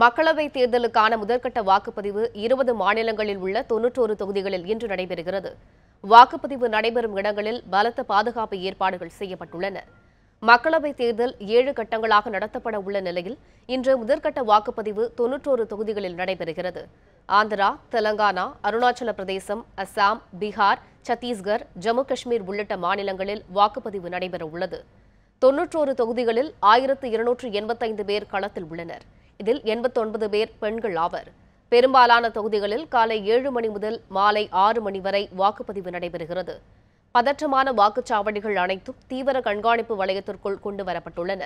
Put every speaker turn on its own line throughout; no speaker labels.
மக்களவைத் தேர்தலுக்கான முதற்கட்ட வாக்குப்பதிவு இருபது மாநிலங்களில் உள்ள தொன்னூற்றோரு தொகுதிகளில் இன்று நடைபெறுகிறது வாக்குப்பதிவு நடைபெறும் இடங்களில் பலத்த பாதுகாப்பு ஏற்பாடுகள் செய்யப்பட்டுள்ளன மக்களவைத் தேர்தல் ஏழு கட்டங்களாக நடத்தப்பட உள்ள நிலையில் இன்று முதற்கட்ட வாக்குப்பதிவு தொன்னூற்றோரு தொகுதிகளில் நடைபெறுகிறது ஆந்திரா தெலங்கானா அருணாச்சல பிரதேசம் அஸ்ஸாம் பீகார் சத்தீஸ்கர் ஜம்மு காஷ்மீர் உள்ளிட்ட மாநிலங்களில் வாக்குப்பதிவு நடைபெற உள்ளது தொன்னூற்றோரு தொகுதிகளில் ஆயிரத்து இருநூற்று எண்பத்தைந்து பேர் களத்தில் உள்ளனர் இதில் ஒன்பது பேர் பெண்கள் ஆவர் பெரும்பாலான தொகுதிகளில் காலை ஏழு மணி முதல் மாலை ஆறு மணி வரை வாக்குப்பதிவு நடைபெறுகிறது பதற்றமான வாக்குச்சாவடிகள் அனைத்தும் தீவிர கண்காணிப்பு வளையத்திற்குள் கொண்டு வரப்பட்டுள்ளன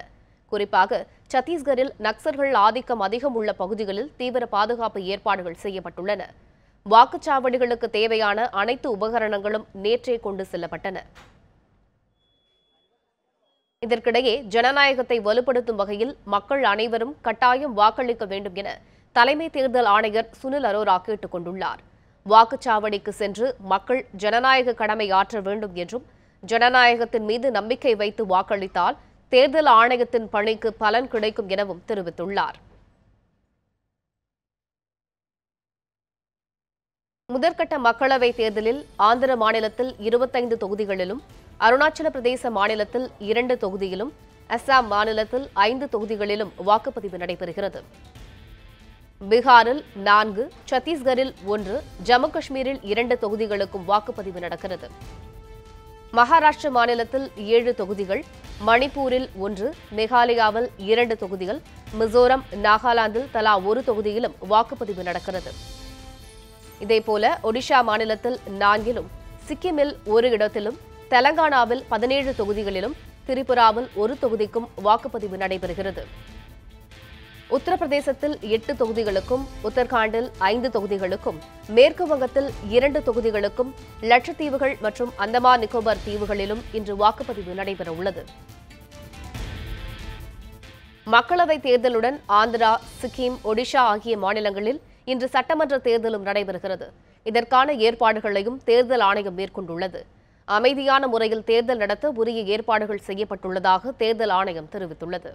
குறிப்பாக சத்தீஸ்கரில் நக்சர்கள் ஆதிக்கம் அதிகம் உள்ள பகுதிகளில் தீவிர பாதுகாப்பு ஏற்பாடுகள் செய்யப்பட்டுள்ளன வாக்குச்சாவடிகளுக்கு தேவையான அனைத்து உபகரணங்களும் நேற்றே கொண்டு செல்லப்பட்டன இதற்கிடையே ஜனநாயகத்தை வலுப்படுத்தும் வகையில் மக்கள் அனைவரும் கட்டாயம் வாக்களிக்க வேண்டும் என தலைமை தேர்தல் ஆணையர் சுனில் அரோரா கேட்டுக் கொண்டுள்ளார் வாக்குச்சாவடிக்கு சென்று மக்கள் ஜனநாயக கடமை ஆற்ற வேண்டும் என்றும் ஜனநாயகத்தின் மீது நம்பிக்கை வைத்து வாக்களித்தால் தேர்தல் ஆணையத்தின் பணிக்கு பலன் கிடைக்கும் எனவும் தெரிவித்துள்ளார் முதற்கட்ட மக்களவைத் தேர்தலில் ஆந்திர மாநிலத்தில் இருபத்தைந்து தொகுதிகளிலும் அருணாச்சல பிரதேச மாநிலத்தில் இரண்டு தொகுதியிலும் அஸ்ஸாம் மாநிலத்தில் ஐந்து தொகுதிகளிலும் வாக்குப்பதிவு நடைபெறுகிறது பீகாரில் நான்கு சத்தீஸ்கரில் ஒன்று ஜம்மு காஷ்மீரில் இரண்டு தொகுதிகளுக்கும் வாக்குப்பதிவு நடக்கிறது மகாராஷ்டிர மாநிலத்தில் ஏழு தொகுதிகள் மணிப்பூரில் ஒன்று மேகாலயாவில் இரண்டு தொகுதிகள் மிசோரம் நாகாலாந்தில் தலா ஒரு தொகுதியிலும் வாக்குப்பதிவு நடக்கிறது இதேபோல ஒடிஷா மாநிலத்தில் நான்கிலும் சிக்கிமில் ஒரு இடத்திலும் தெலங்கானாவில் பதினேழு தொகுதிகளிலும் திரிபுராவில் ஒரு தொகுதிக்கும் வாக்குப்பதிவு நடைபெறுகிறது உத்தரப்பிரதேசத்தில் எட்டு தொகுதிகளுக்கும் உத்தரகாண்டில் ஐந்து தொகுதிகளுக்கும் மேற்கு வங்கத்தில் இரண்டு தொகுதிகளுக்கும் லட்சத்தீவுகள் மற்றும் அந்தமான் நிக்கோபார் தீவுகளிலும் இன்று வாக்குப்பதிவு நடைபெறவுள்ளது மக்களவைத் தேர்தலுடன் ஆந்திரா சிக்கிம் ஒடிஷா ஆகிய மாநிலங்களில் இன்று சட்டமன்ற தேர்தலும் நடைபெறுகிறது இதற்கான ஏற்பாடுகளையும் தேர்தல் ஆணையம் மேற்கொண்டுள்ளது அமைதியான முறையில் தேர்தல் நடத்த உரிய ஏற்பாடுகள் செய்யப்பட்டுள்ளதாக தேர்தல் ஆணையம் தெரிவித்துள்ளது